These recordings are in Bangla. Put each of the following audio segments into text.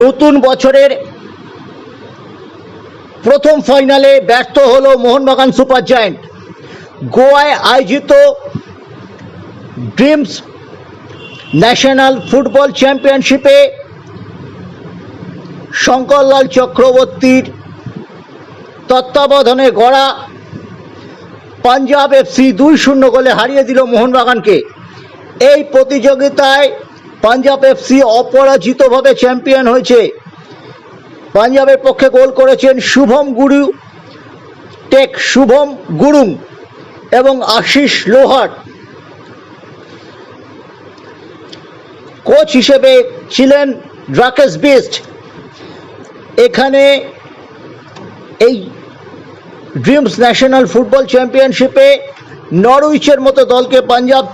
নতুন বছরের প্রথম ফাইনালে ব্যর্থ হলো মোহনবাগান সুপার জায়েন্ট। গোয়ায় আয়োজিত ড্রিমস ন্যাশনাল ফুটবল চ্যাম্পিয়নশিপে শঙ্করলাল চক্রবর্তীর তত্ত্বাবধানে গড়া পাঞ্জাব এফসি দুই শূন্য গোলে হারিয়ে দিল মোহনবাগানকে। এই প্রতিযোগিতায় পাঞ্জাব এফসি অপরাজিতভাবে চ্যাম্পিয়ন হয়েছে। পাঞ্জাবের পক্ষে গোল করেছেন শুভম গুরু, টেক শুভম গুরুং এবং আশিস লোহার কোচ হিসেবে ছিলেন রাকেশ বিস্ট। এখানে এই ড্রিমস ন্যাশনাল ফুটবল চ্যাম্পিয়নশিপে নরউইচের মতো দলকে পাঞ্জাব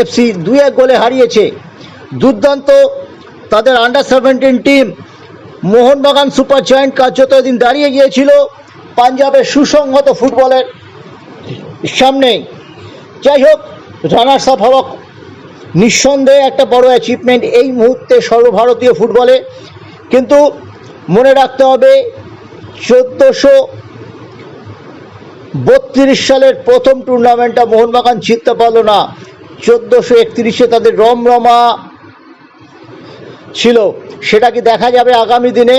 এফসি দুই এক গোলে হারিয়েছে। দুর্দান্ত তাদের under seventeen team Mohun Bagan super giant কার্যত এদিন দাঁড়িয়ে গিয়েছিল, পাঞ্জাবের সুসংহত ফুটবলের সামনে। যাই হোক রানার্স আপ হওয়া নিঃসন্দেহে একটা বড় অ্যাচিভমেন্ট এই মুহূর্তে সর্বভারতীয় ফুটবলে। কিন্তু মনে রাখতে হবে, চোদ্দোশো বত্রিশ সালের প্রথম টুর্নামেন্টটা মোহনবাগান জিততে পারল না। চোদ্দোশো একত্রিশে তাদের রমরমা ছিল। সেটা কি দেখা যাবে আগামী দিনে?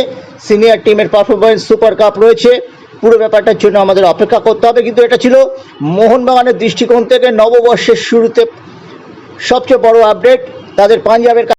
সিনিয়র টিমের পারফরমেন্স সুপার কাপ রয়েছে। পুরো ব্যাপারটার জন্য আমাদের অপেক্ষা করতে হবে। কিন্তু এটা ছিল মোহনবাগানের দৃষ্টিকোণ থেকে নববর্ষের শুরুতে সবচেয়ে বড় আপডেট তাদের পাঞ্জাবের